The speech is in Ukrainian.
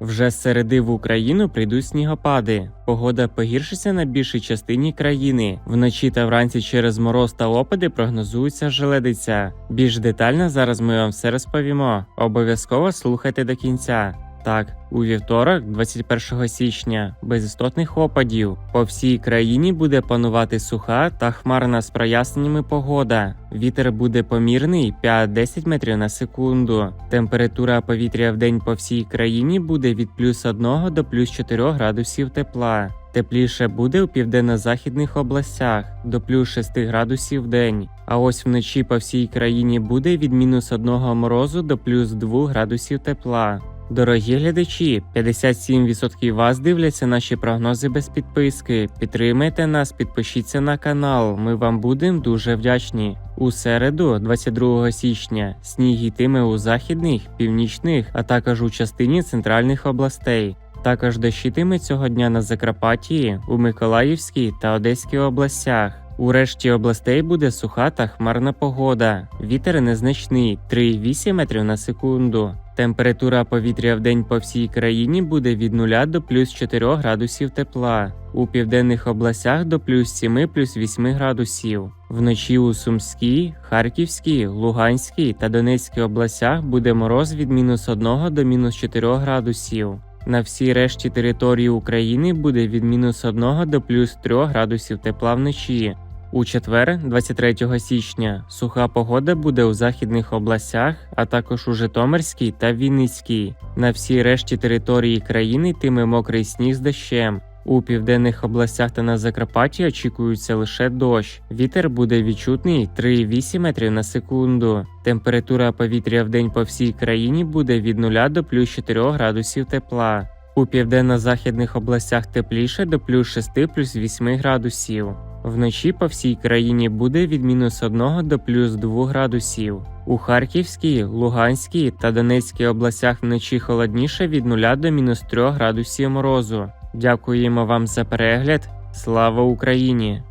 Вже з середи в Україну прийдуть снігопади. Погода погіршиться на більшій частині країни. Вночі та вранці через мороз та опади прогнозується желедиця. Більш детально зараз ми вам все розповімо. Обов'язково слухайте до кінця. Так, у вівторок, 21 січня, без істотних опадів. По всій країні буде панувати суха та хмарна з проясненнями погода. Вітер буде помірний 5-10 метрів на секунду. Температура повітря в день по всій країні буде від плюс 1 до плюс 4 градусів тепла. Тепліше буде у південно-західних областях до плюс 6 градусів в день. А ось вночі по всій країні буде від мінус 1 морозу до плюс 2 градусів тепла. Дорогі глядачі, 57% вас дивляться наші прогнози без підписки. Підтримайте нас, підпишіться на канал. Ми вам будемо дуже вдячні. У середу, 22 січня, сніг йтиме у західних, північних, а також у частині центральних областей. Також дощитиме цього дня на Закарпатті, у Миколаївській та Одеській областях. У решті областей буде суха та хмарна погода. Вітер незначний 3,8 метрів на секунду. Температура повітря в день по всій країні буде від 0 до плюс 4 градусів тепла. У південних областях до плюс 7 плюс 8 градусів. Вночі у Сумській, Харківській, Луганській та Донецькій областях буде мороз від мінус 1 до мінус 4 градусів. На всій решті території України буде від мінус 1 до плюс 3 градусів тепла вночі. У четвер, 23 січня, суха погода буде у західних областях, а також у Житомирській та Вінницькій. На всій решті території країни йтиме мокрий сніг з дощем. У південних областях та на Закарпатті очікується лише дощ. Вітер буде відчутний 3,8 метрів на секунду. Температура повітря в день по всій країні буде від 0 до плюс 4 градусів тепла. У південно-західних областях тепліше до плюс 6 плюс 8 градусів. Вночі по всій країні буде від мінус 1 до плюс 2 градусів. У Харківській, Луганській та Донецькій областях вночі холодніше від 0 до мінус 3 градусів морозу. Дякуємо вам за перегляд. Слава Україні!